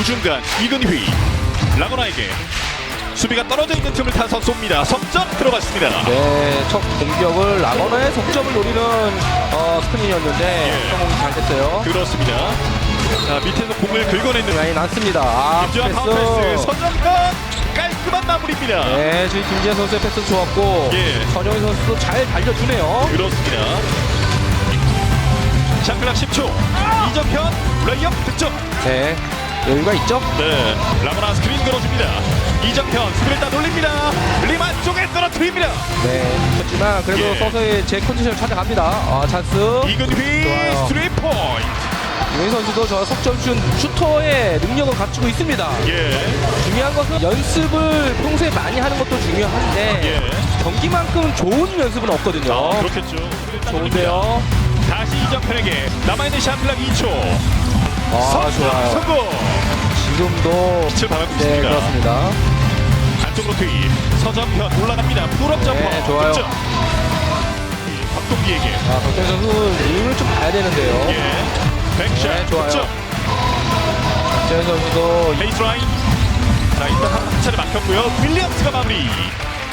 우중간 이근휘 라고나에게 수비가 떨어져 있는 틈을 타서 쏩니다. 석점 들어갔습니다. 네, 첫 공격을 라거나의 속점을 노리는 어, 스크린이었는데 예. 성공이 잘 됐어요. 그렇습니다. 자 밑에서 공을 긁어내는 라인 났습니다. 아, 김지환 패스. 파운패스 선정권 깔끔한 마무리입니다. 네, 지금 김지현 선수의 패스 좋았고 예. 전영희 선수도 잘 달려주네요. 그렇습니다. 샤클락 10초 이정현 레이업 득점. 네, 여유가 있죠? 네 라고나 스크린 걸어줍니다. 이정현 스크린 따 돌립니다. 리만 쪽에 떨어뜨립니다. 네, 그렇지만 그래도 예. 서서히 제 컨디션을 찾아갑니다. 아, 찬스. 이근휘 좋아요. 스리 포인트. 유희 선수도 저 석점슛 슈터의 능력을 갖추고 있습니다. 예. 중요한 것은 연습을 평소에 많이 하는 것도 중요한데 예. 경기만큼 좋은 연습은 없거든요. 아, 그렇겠죠. 좋은데요. 다시 이정현에게 남아있는 샤클락 2초. 아, 좋아요. 성공. 지금도 빛을 발하고 네, 있습니다. 그렇습니다. 안쪽으로 투입. 서정현 올라갑니다. 풀업 점퍼. 네, 좋아요. 득점. 박동기에게. 아, 박정 선수 이름을 좀 봐야 되는데요. 예. 백샷. 네, 좋아요. 득점. 박정 선수도 베이스라인. 자, 일단 한 차례 막혔고요. 윌리엄스가 마무리.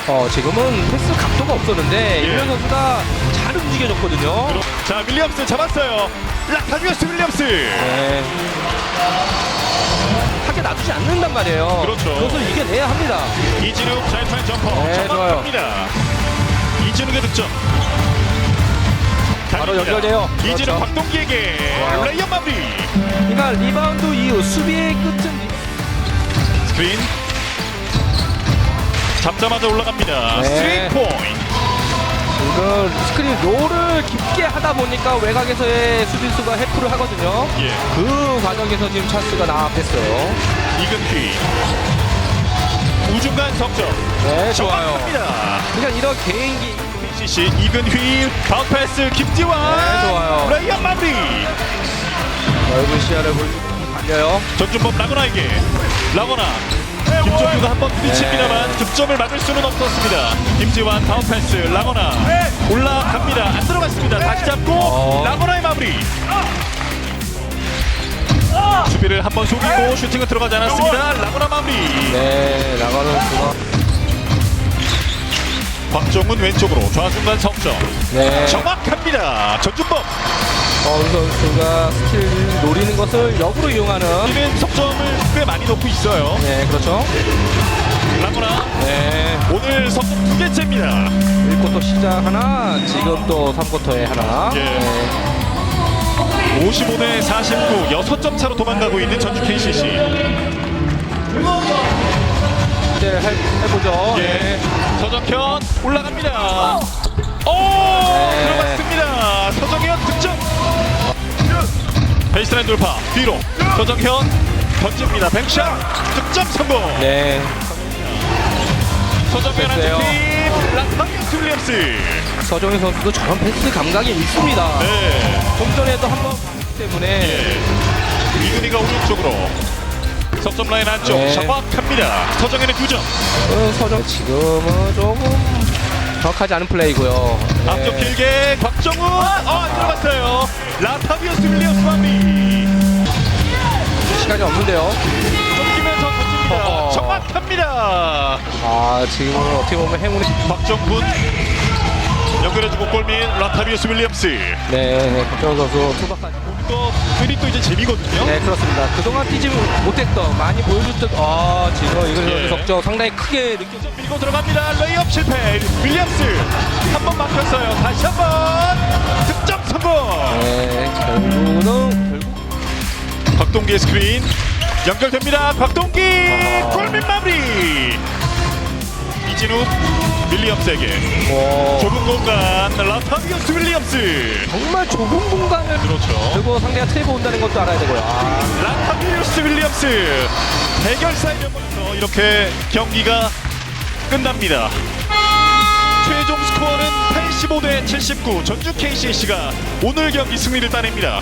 어, 지금은 패스 각도가 없었는데 예. 이현 선수가 잘 움직여줬거든요. 자, 윌리엄스 잡았어요. 라타비어스 윌리엄스. 네. 하게 놔두지 않는단 말이에요. 그렇죠. 그것을 이겨내야 합니다. 이진욱 자이타임 점퍼. 네, 정확합니다. 이진욱의 득점. 바로. 연결돼요. 이진욱 그렇죠. 박동기에게 좋아요. 레이업 마무리. 그러니까 리바운드 이후 수비의 끝은 스크린 잡자마자 올라갑니다. 네. 3 포인트. 지금 스크린 롤을 깊게 하다 보니까 외곽에서의 수비수가 해프를 하거든요. 예. 그 과정에서 지금 찬스가 나왔겠어요. 이근휘. 우중간 석점. 네, 좋아요. 정확합니다. 그러니까 이런 개인기 PCC 이근휘 다운 패스 김지환. 네, 좋아요. 레이업 마무리. 넓은 시야를 보여주고 달려요. 전준범 라거나에게 라거나 김종규가 한 번 부딪힙니다만 네. 득점을 막을 수는 없었습니다. 김지환 다운 패스 라거나 올라갑니다. 안 들어갔습니다. 다시 잡고 어. 라거나의 마무리. 수비를 한 번 속이고 슈팅은 들어가지 않았습니다. 라거나 마무리. 네, 나가는 수가 박정훈 왼쪽으로 좌중간 석점. 네. 정확합니다. 전준범. 어, 선수가 스킬 노리는 것을 역으로 이용하는 이는 석점을 꽤 많이 넣고 있어요. 네, 그렇죠. 라거나 네. 오늘 석점 두 개째입니다. 1쿼터 시작 하나, 지금 또 3쿼터에 하나. 예. 네. 55 대 49, 6점 차로 도망가고 있는 전주 KCC. 이제 해, 해보죠. 예. 서정현 올라갑니다. 돌파. 뒤로. 서정현 던집니다. 뱅샷. 득점 성공. 네. 서정현. 한팀 라타미어스 윌리엄스. 서정희 선수도 저런 패스 감각이 있습니다. 네. 좀 전에도 한번 봤기 때문에 예. 이근희가 오른쪽으로. 석점 라인 안쪽 네. 정확합니다. 서정현의 2점. 어, 서정 지금은 조금 정확하지 않은 플레이고요. 네. 앞쪽 길게 곽정우 어, 안 들어갔어요 라타비어스 윌리엄스 마무리 시간이 없는데요. 쫓기면서 던집니다 어허. 정확합니다 아 지금은 어떻게 보면 행운이 박정훈 연결해주고 골밑 라타비어스 윌리엄스 네, 네 박정호 선수 투박까지. 또 이제 재미거든요 네 그렇습니다. 그동안 뛰지 못했던 많이 보여줬던 아 지금 이글 예. 석점 상당히 크게 느껴. 좀 밀고 들어갑니다 레이업 실패 윌리엄스 한 번 막혔어요 다시 한 번 득점 성공 네 결국은 결국 박동기의 스크린 연결됩니다. 박동기. 골밑 마무리. 이진우 윌리엄스에게 뭐 좁은 공간 라타비어스 윌리엄스. 정말 좁은 공간을 그렇죠. 그리고 상대가 트레이브 온다는 것도 알아야 되고요. 아, 라타비어스 윌리엄스 대결사의 면모에서 이렇게 경기가 끝납니다. 최종 스코어는 85 대 79 전주 KCC가 오늘 경기 승리를 따냅니다.